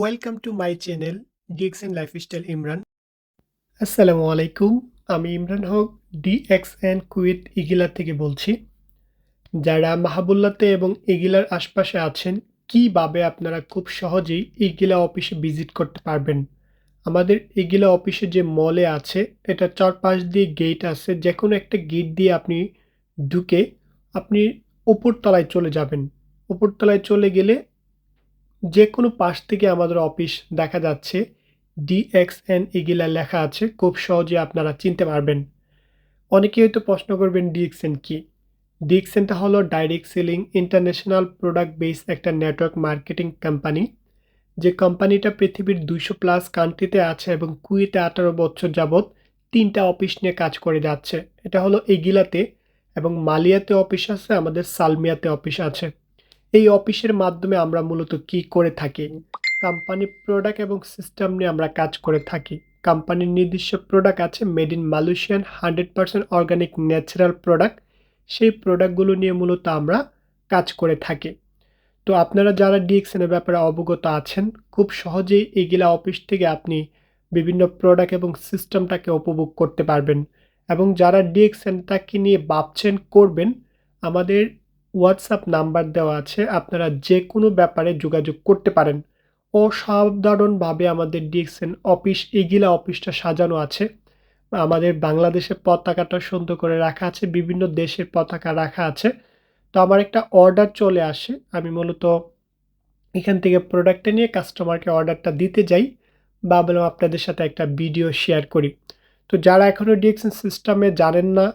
Welcome to my channel DXN lifestyle Imran আসসালামু আলাইকুম আমি ইমরান হক ডিএক্সএন কুয়েত ইগিলা থেকে বলছি। যারা মাহাবুল্লাতে এবং ইগিলার আশপাশে আছেন, কীভাবে আপনারা খুব সহজেই ইগিলা অফিসে ভিজিট করতে পারবেন? আমাদের ইগিলা অফিসে যে মলে আছে, এটা চারপাশ দিয়ে গেট আছে যে কোনো একটা গেট দিয়ে আপনি ঢুকে আপনি উপরতলায় চলে যাবেন। উপরতলায় চলে গেলে যে কোনো পাশ থেকে আমাদের অফিস দেখা যাচ্ছে। ডিএক্সএন এগুলা লেখা আছে, খুব সহজে আপনারা চিনতে পারবেন। অনেকে হয়তো প্রশ্ন করবেন, ডিএক্সএন কি? ডিএক্সএনটা হলো direct selling international product base একটা নেটওয়ার্ক মার্কেটিং কোম্পানি যে কোম্পানিটা পৃথিবীর দুইশো প্লাস কান্ট্রিতে আছে এবং কুয়েতে আঠারো বছর যাবৎ তিনটা অফিস নিয়ে কাজ করে যাচ্ছে। এটা হলো এগিলাতে এবং মালিয়াতে অফিস আছে, আমাদের সালমিয়াতে অফিস আছে। এই অফিসের মাধ্যমে আমরা মূলত কি করে থাকি? কোম্পানি প্রোডাক্ট এবং সিস্টেম নিয়ে আমরা কাজ করে থাকি। কোম্পানির নির্দিষ্ট প্রোডাক্ট আছে made in Malaysian hundred percent organic natural product সেই প্রোডাক্টগুলো নিয়ে মূলত আমরা কাজ করে থাকি। তো আপনারা যারা ডিএক্সএনের ব্যাপারে অবগত আছেন, খুব সহজেই এগুলা অফিস থেকে আপনি বিভিন্ন প্রোডাক্ট এবং সিস্টেমটাকে উপভোগ করতে পারবেন। এবং যারা ডিএক্সএনটাকে নিয়ে ভাবছেন করবেন, আমাদের হোয়াটসঅ্যাপ নাম্বার দেওয়া আছে। আপনারা যে কোনো ব্যাপারে যোগাযোগ করতে পারেন। অসাধারণভাবে আমাদের ডিএক্সএন অফিস এগিলা অফিসটা সাজানো আছে। আমাদের বাংলাদেশের পতাকাটা সুন্দর করে রাখা আছে। বিভিন্ন দেশের পতাকা রাখা আছে। তো আমার একটা অর্ডার চলে আসে। আমি মূলত এখান থেকে প্রোডাক্টটা নিয়ে কাস্টমারকে অর্ডারটা দিতে যাই ভাবলাম আপনাদের সাথে একটা ভিডিও শেয়ার করি। তো যারা এখনও ডিএক্সএন সিস্টেমে জানেন না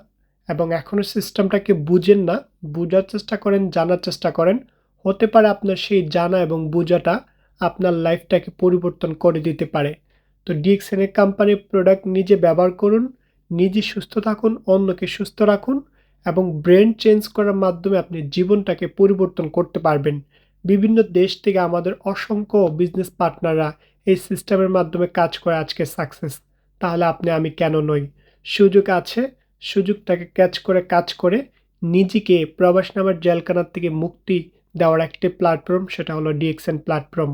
এবং এখনও সিস্টেমটাকে বুঝেন না, বোঝার চেষ্টা করেন, জানার চেষ্টা করেন। হতে পারে আপনার সেই জানা এবং বোঝাটা আপনার লাইফটাকে পরিবর্তন করে দিতে পারে। তো ডিএক্সএনের কোম্পানির প্রোডাক্ট নিজে ব্যবহার করুন, নিজে সুস্থ থাকুন, অন্যকে সুস্থ রাখুন এবং ব্রেন চেঞ্জ করার মাধ্যমে আপনি জীবনটাকে পরিবর্তন করতে পারবেন। বিভিন্ন দেশ থেকে আমাদের অসংখ্য বিজনেস পার্টনাররা এই সিস্টেমের মাধ্যমে কাজ করে আজকে সাকসেস তাহলে আপনি আমি কেন নই? সুযোগ আছে সুযোগটাকে ক্যাচ করে, কাজ করে নিজেকে প্রবাস নামের জেলখানার থেকে মুক্তি দেওয়ার একটি প্ল্যাটফর্ম সেটা হলো ডিএক্সএন প্ল্যাটফর্ম